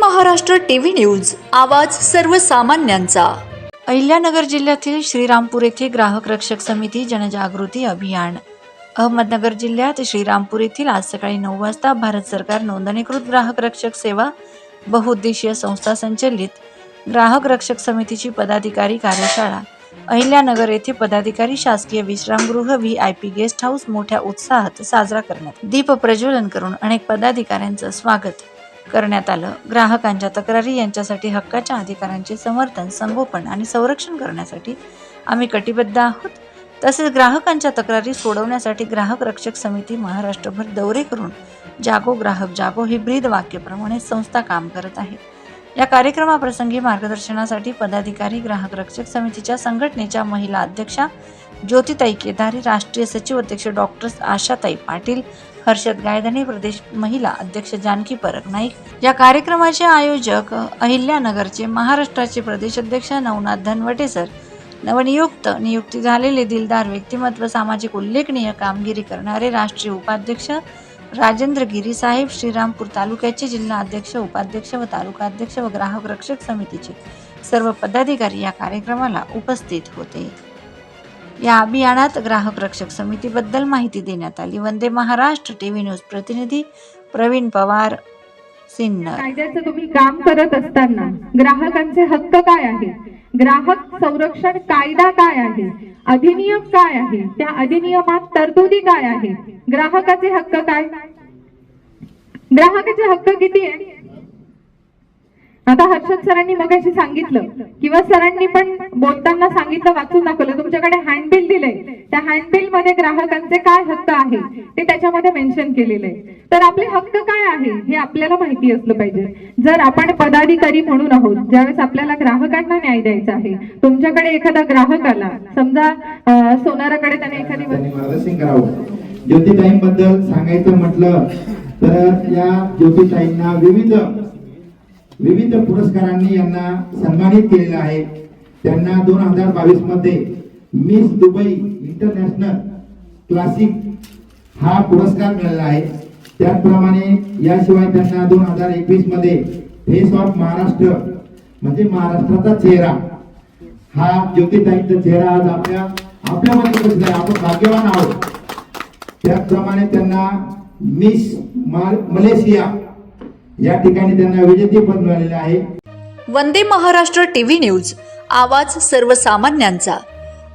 Maharashtra TV news आवाज सर्वसामान्यांचा. अहिल्यानगर जिल्ह्यातील श्रीरामपूर येथे ग्राहक रक्षक समिती जनजागृती अभियान. अहमदनगर जिल्ह्यात श्रीरामपूर येथील आज सकाळी नऊ वाजता भारत सरकार नोंदणीकृत ग्राहक रक्षक सेवा बहुउद्देशीय संस्था संचलित ग्राहक रक्षक समितीची पदाधिकारी कार्यशाळा. अहिल्यानगर येथे पदाधिकारी शासकीय विश्रामगृह V I P guest house मोठ्या उत्साहात साजरा करण्यात. दीप प्रज्वलन करून अनेक पदाधिकाऱ्यांचं स्वागत. करण्यात आलं. ग्राहकांच्या तक्रारी यांच्यासाठी हक्काच्या अधिकारांचे समर्थन संगोपन आणि संरक्षण करण्यासाठी आम्ही कटिबद्ध आहोत. तसेच ग्राहकांच्या तक्रारी सोडवण्यासाठी ग्राहक रक्षक समिती महाराष्ट्रभर दौरे करून जागो ग्राहक जागो ही ब्रीद वाक्याप्रमाणे संस्था काम करत आहे. या कार्यक्रमाप्रसंगी मार्गदर्शनासाठी पदाधिकारी ग्राहक रक्षक समितीच्या संघटनेच्या महिला अध्यक्षा ज्योतिताई केदारी राष्ट्रीय सचिव अध्यक्ष डॉक्टर आशाताई पाटील हर्षद गायधनी प्रदेश महिला अध्यक्ष जानकी परक नाईक. या कार्यक्रमाचे आयोजक अहिल्यानगरचे महाराष्ट्राचे प्रदेश अध्यक्ष नवनाथ धनवटे सर. नवनियुक्त नियुक्ती झालेले दिलदार व्यक्तिमत्व सामाजिक उल्लेखनीय कामगिरी करणारे राष्ट्रीय उपाध्यक्ष राजेंद्र गिरी साहेब श्रीरामपूर तालुक्याचे जिल्हा अध्यक्ष उपाध्यक्ष व तालुका अध्यक्ष व ग्राहक रक्षक समितीचे सर्व पदाधिकारी या कार्यक्रमाला उपस्थित होते. या अभियानात ग्राहक रक्षक समितीबद्दल माहिती देण्यात आली. वंदे महाराष्ट्र टीव्ही न्यूज प्रतिनिधी प्रवीण पवार सिन्नर. कायद्याचं तुम्ही काम करत असताना ग्राहकांचे हक्क काय आहे ग्राहक संरक्षण कायदा काय आहे? अधिनियम काय आहे? त्या अधिनियमात तरतुदी काय आहे? ग्राहकाचे हक्क काय? ग्राहकाचे हक्क किती आहे? आता हर्षद सरांनी मगाशी सांगितलं किंवा सरांनी पण बोलताना सांगितलं वाचून दाखवलं. तुमच्याकडे हँडबिल दिले. त्या हँडबिलमध्ये ग्राहकांचे काय हक्क आहे ते त्याच्यामध्ये मेन्शन केलेलं आहे. तर आपले हक्क काय आहे हे आपल्याला माहिती असलं पाहिजे. जर आपण पदाधिकारी म्हणून आहोत ज्यावेळेस आपल्याला ग्राहकांना न्याय द्यायचा आहे तुमच्याकडे एखादा ग्राहक आला समजा सोनाराकडे त्याने एखादी ज्योतिताईं बद्दल सांगायचं म्हटलं तर या ज्योतिताईंना विविध विविध पुरस्कारांनी यांना सन्मानित केलेलं आहे. त्यांना दोन हजार बावीसमध्ये मिस दुबई इंटरनॅशनल क्लासिक हा पुरस्कार मिळाला आहे. त्याचप्रमाणे याशिवाय त्यांना दोन हजार एकवीसमध्ये फेस ऑफ महाराष्ट्र म्हणजे महाराष्ट्राचा चेहरा हा ज्योतिताईंचा चेहरा आज आपल्या आपल्यामध्ये बसला आहे. आपण भाग्यवान आहोत. त्याचप्रमाणे त्यांना मिस माल- मलेशिया या ठिकाणी त्यांना विजेतेपद मिळालेले आहे. वंदे महाराष्ट्र टीव्ही न्यूज आवाज सर्वसामान्यांचा.